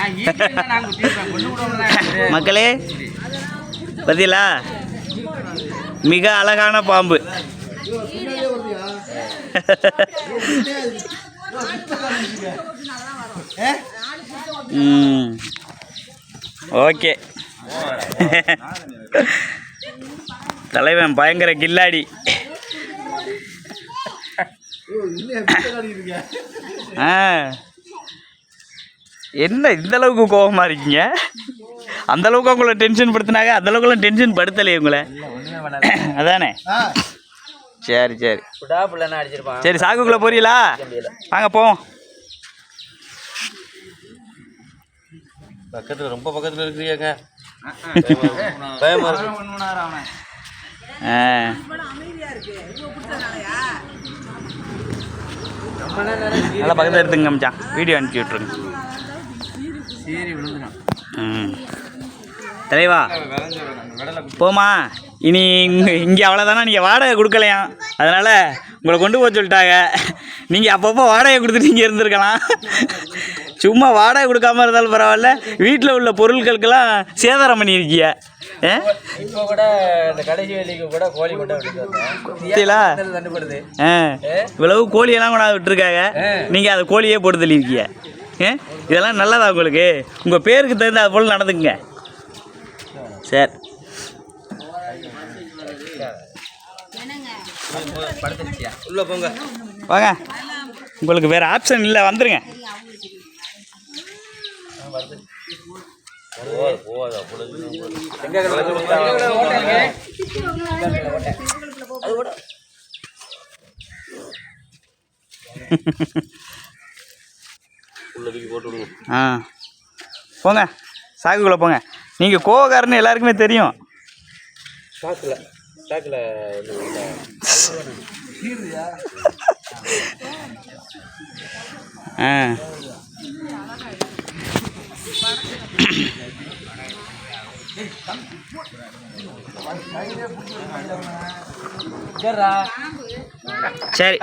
மக்களே பார்த்தீங்களா மிக அழகான பாம்பு. ஓகே. தலைவன் பயங்கர கில்லாடி. ஆ. என்ன இந்த அளவுக்கு கோபமா இருக்கீங்க? அந்த அளவுக்கு உங்களை டென்ஷன் படுத்தினாங்க அந்த அளவுக்குலாம் டென்ஷன் படுத்தலையே உங்களை. அதானே? சரி சரி. சரி சாக்குக்குள்ளே போறீங்களா? வாங்க போவோம். பக்கத்துல ரொம்ப பக்கத்துல இருக்கிறீங்க பயமா நல்லா பக்கத்தில் எடுத்துங்க மச்சான். வீடியோ அனுப்பிச்சி விட்ருங்க விழுந்துடும் தலைவா போமா இனி இங்கே இங்கே அவ்வளோதானா நீங்கள் வாடகை கொடுக்கலையாம் அதனால் உங்களை கொண்டு போக சொல்லிட்டாங்க. நீங்கள் அப்பப்போ வாடகை கொடுத்துட்டு இங்கே இருந்திருக்கலாம். சும்மா வாடகை கொடுக்காம இருந்தாலும் பரவாயில்ல. வீட்டில் உள்ள பொருட்களுக்கெல்லாம் சேதாரம் பண்ணியிருக்கீங்க ஏ? இப்போ கூட இந்த கடைசி வேலைக்கு கோழி இவ்வளவு கோழியெல்லாம் கூட விட்டுருக்காங்க. நீங்கள் அதை கோழியே போட்டு தள்ளியிருக்கீங்க ஏ இதெல்லாம் நல்லதா உங்களுக்கு? உங்கள் பேருக்கு தகுந்த அது போல் நடந்துக்குங்க. சரி. உள்ள போங்க வாங்க. உங்களுக்கு வேறு ஆப்ஷன் இல்லை வந்துடுங்க ஆ. போங்க. சாக்குக்குள்ளே போங்க. நீங்கள் கோவக்காரன்னு எல்லாருக்குமே தெரியும். சாக்குல சாக்குல ஆ. சரி.